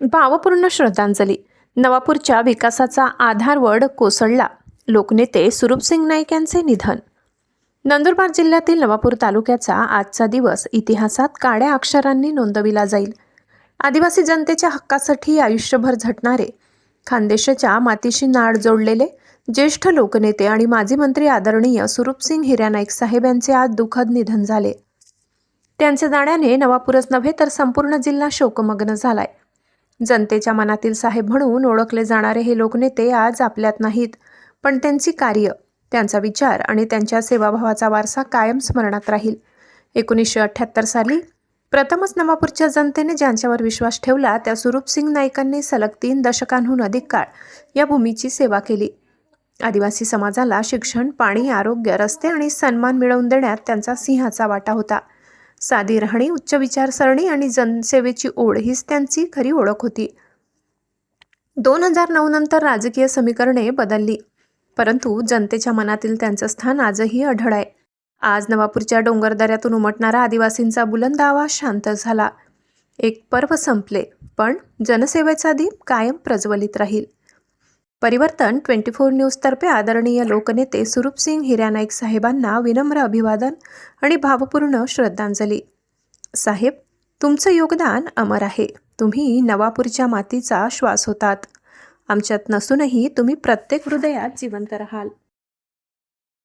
भावपूर्ण श्रद्धांजली नवापूरच्या विकासाचा आधारवड कोसळला. लोकनेते सुरूपसिंग नाईक यांचे निधन. नंदुरबार जिल्ह्यातील नवापूर तालुक्याचा आजचा दिवस इतिहासात काळ्या अक्षरांनी नोंदविला जाईल. आदिवासी जनतेच्या हक्कासाठी आयुष्यभर झटणारे खानदेशाच्या मातीशी नाड जोडलेले ज्येष्ठ लोकनेते आणि माजी मंत्री आदरणीय सुरूपसिंग हिऱ्या नाईक साहेब यांचे आज दुःखद निधन झाले. त्यांच्या जाण्याने नवापूरच नव्हे तर संपूर्ण जिल्हा शोकमग्न झालाय. जनतेच्या मनातील साहेब म्हणून ओळखले जाणारे हे लोकनेते आज आपल्यात नाहीत. पण त्यांची कार्य त्यांचा विचार आणि त्यांच्या सेवाभावाचा वारसा कायम स्मरणात राहील. एकोणीसशे अठ्ठ्याहत्तर साली प्रथमच नवापूरच्या जनतेने ज्यांच्यावर विश्वास ठेवला त्या सुरूपसिंग नाईकांनी सलग तीन दशकांहून अधिक काळ या भूमीची सेवा केली. आदिवासी समाजाला शिक्षण पाणी आरोग्य रस्ते आणि सन्मान मिळवून देण्यात त्यांचा सिंहाचा वाटा होता. साधी राहणी उच्च विचारसरणी आणि जनसेवेची ओढ हीच त्यांची खरी ओळख होती. दोन हजार नऊ नंतर राजकीय समीकरणे बदलली परंतु जनतेच्या मनातील त्यांचं स्थान आजही अढळ आहे. आज नवापूरच्या डोंगरदऱ्यातून उमटणारा आदिवासींचा बुलंद आवाज शांत झाला. एक पर्व संपले पण जनसेवेचा दीप कायम प्रज्वलित राहील. परिवर्तन ट्वेंटी फोर न्यूजतर्फे आदरणीय लोकनेते सुरूपसिंग हिरानाईक साहेबांना विनम्र अभिवादन आणि भावपूर्ण श्रद्धांजली. साहेब तुमचं योगदान अमर आहे. तुम्ही नवापूरच्या मातीचा श्वास होतात. आमच्यात नसूनही तुम्ही प्रत्येक हृदयात जिवंत राहाल.